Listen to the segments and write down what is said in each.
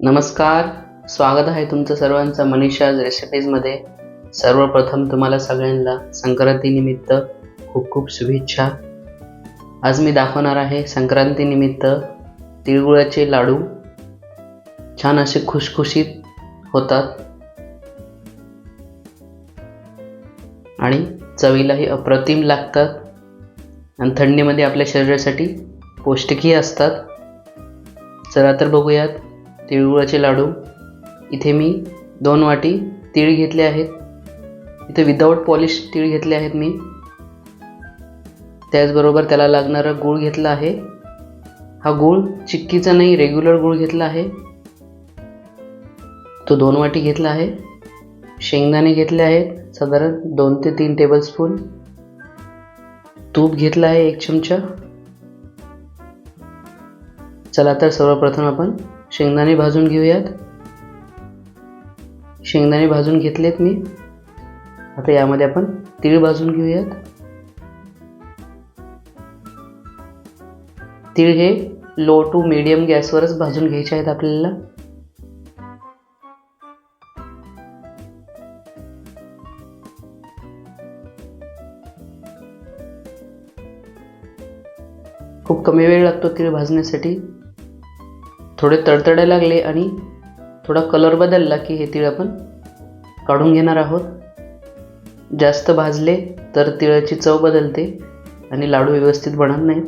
नमस्कार स्वागत आहे तुमचं सर्वांचं मनीषाज रेसिपीजमध्ये सर्वप्रथम तुम्हाला सगळ्यांना संक्रांतीनिमित्त खूप खूप शुभेच्छा. आज मी दाखवणार आहे संक्रांतीनिमित्त तिळगुळाचे लाडू. छान असे खुशखुशीत होतात. आणि चवीलाही अप्रतिम लागतात. आणि थंडीमध्ये आपल्या शरीरासाठी पौष्टिकही असतात. चला तर बघूयात. तिळगुळाचे लाडू. इथे मी दोन वाटी तीळ घेतले आहेत. इथे विदाऊट पॉलिश तीळ घेतले आहेत मी. त्याचबरोबर त्याला लागणारा गूळ घेतला आहे. हा गूळ चिक्कीचा नाही रेग्युलर गूळ घेतला आहे. तो दोन वाटी घेतला आहे. शेंगदाणे घेतले आहेत साधारण दोन ते तीन टेबलस्पून तूप घेतलं आहे एक चमचा. चला तर सर्वप्रथम आपण शेंगदाणे भाजून घेऊयात. शेंगदाणे भाजून घेतलेत मी. आता यामध्ये आपण तीळ भाजून घेऊयात. तीळ हे लो टू मीडियम गॅसवरच भाजून घ्यायचे आहेत आपल्याला. खूप कमी वेळ लागतो तीळ भाजण्यासाठी. थोडे तडतडे लागले आणि थोडा कलर बदलला की हे तीळ आपण काढून घेणार आहोत. जास्त भाजले तर तिळाची चव बदलते आणि लाडू व्यवस्थित बनत नाहीत.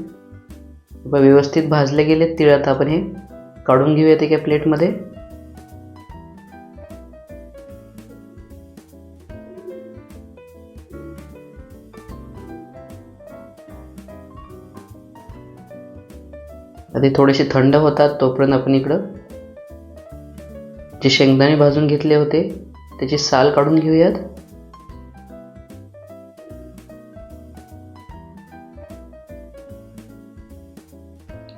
व्यवस्थित भाजले गेले तीळ आता आपण हे काढून घेऊयात एका प्लेटमध्ये आधी थोडेसे थंड होतात तोपर्यंत आपण इकडं जे शेंगदाणे भाजून घेतले होते त्याची साल काढून घेऊयात.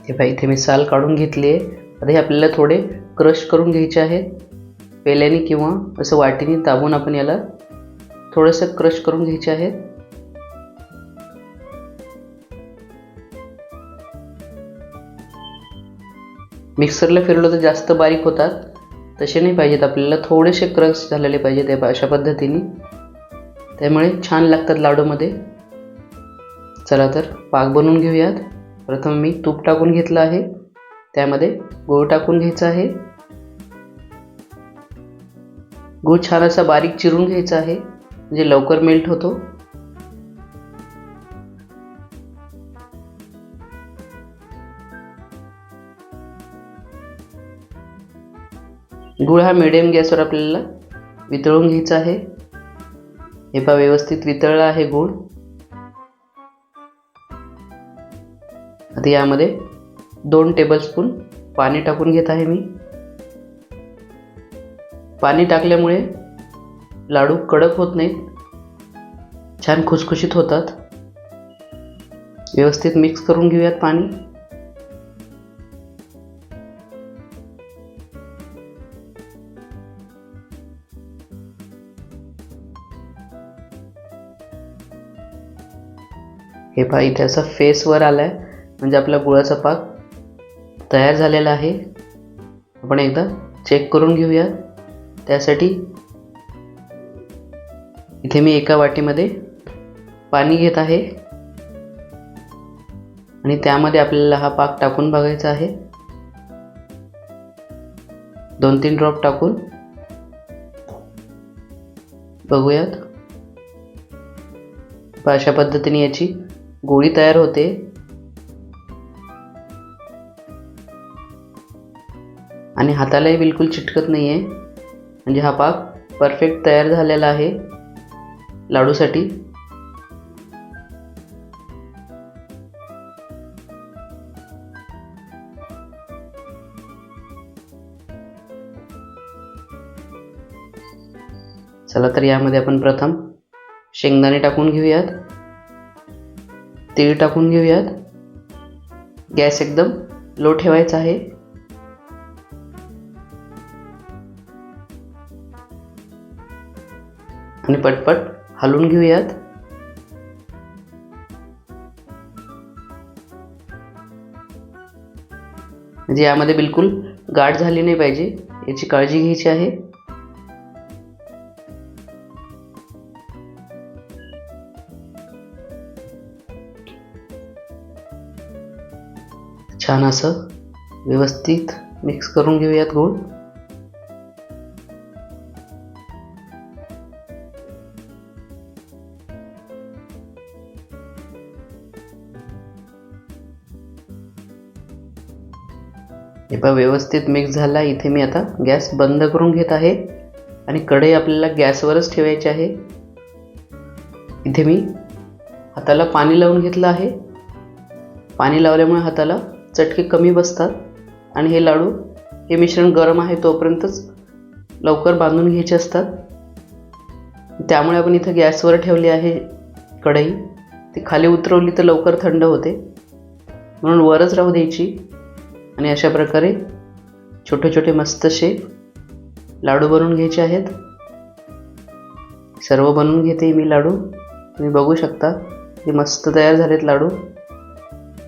हे पहा इथे मी साल काढून घेतली आहे आता हे आपल्याला थोडे क्रश करून घ्यायचे आहेत. पेल्याने किंवा असं वाटीने दाबून आपण याला थोडंसं क्रश करून घ्यायचे आहेत. मिक्सरला फिरलो तर जास्त बारीक होतात. तसे नाही पाहिजेत. आपल्याला थोडेसे क्रश झालेले पाहिजेत अशा पद्धतीने. त्यामुळे छान लागतात लाडूमध्ये. चला तर पाक बनवून घेऊयात. प्रथम मी तूप टाकून घेतलं आहे. त्यामध्ये गूळ टाकून घ्यायचा आहे. गूळ छान असा बारीक चिरून घ्यायचा आहे. म्हणजे लवकर मेल्ट होतो. गूळ हा मिडियम गॅसवर आपल्याला वितळून घ्यायचा आहे. हे पहा व्यवस्थित वितळला आहे गूळ. आता यामध्ये दोन टेबलस्पून पाणी टाकून घेत आहे मी. पाणी टाकल्यामुळे लाडू कडक होत नाहीत छान खुसखुशीत होतात. व्यवस्थित मिक्स करून घेऊयात पाणी. हे पहा इथे असं फेसवर आलं आला आहे म्हणजे आपला गुळाचा पाक तयार झालेला आहे. आपण एकदा चेक करून घेऊया. त्यासाठी इथे मी एका वाटीमध्ये पाणी घेत आहे. आणि त्यामध्ये आपल्याला हा पाक टाकून बघायचा आहे. दोन तीन ड्रॉप टाकून बघूयात. अशा पद्धतीने याची गोळी तयार होते. आणि हातालाही बिलकुल चिटकत नाही आहे म्हणजे हा पाक परफेक्ट तयार झालेला आहे. लाडूसाठी. चला तर यामध्ये आपण प्रथम शेंगदाणे टाकून घेऊयात. तेल टाकून घेऊयात. गॅस एकदम लो ठेवायचा आहे. आणि पटपट हलवून घेऊयात. म्हणजे यामध्ये बिलकुल गाठ झाली नाही पाहिजे याची काळजी घ्यायची आहे. छान असं व्यवस्थित मिक्स करून घेऊयात गूळ. हे पहा व्यवस्थित मिक्स झाला. इथे मी आता गॅस बंद करून घेत आहे. आणि कढई आपल्याला गॅसवरच ठेवायची आहे. इथे मी हाताला पाणी लावून घेतलं आहे. पाणी लावल्यामुळे हाताला चटके कमी बसतात आणि हे लाडू हे मिश्रण गरम आहे तोपर्यंतच लवकर बांधून घ्यायचे असतात. त्यामुळे आपण इथं गॅसवर ठेवली आहे कढई. ती खाली उतरवली तर लवकर थंड होते. म्हणून वरच राहू द्यायची आणि अशा प्रकारे छोटे छोटे मस्त शेप लाडू बनवून घ्यायचे आहेत. सर्व बनवून घेते मी लाडू. तुम्ही बघू शकता हे मस्त तयार झालेत लाडू.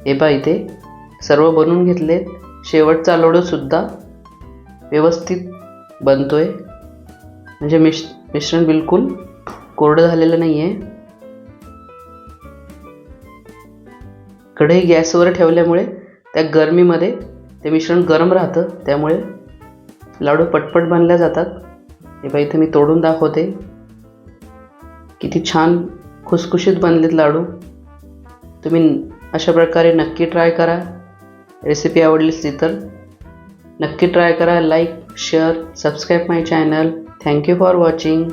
हे पहा इथे. सर्व बनवून घेतलेत शेवटचा लाडूसुद्धा व्यवस्थित बनतो आहे म्हणजे मिश मिश्रण बिलकुल कोरडं झालेलं नाही आहे कढई गॅसवर ठेवल्यामुळे त्या गरमीमध्ये ते मिश्रण गरम राहतं. त्यामुळे लाडू पटपट बनल्या जातात. हे बघा इथे मी तोडून दाखवते. किती छान खुसखुशीत बनलेत लाडू. तुम्ही अशा प्रकारे नक्की ट्राय करा. रेसिपी आवडली असली तर नक्की ट्राय करा like share subscribe my channel thank you for watching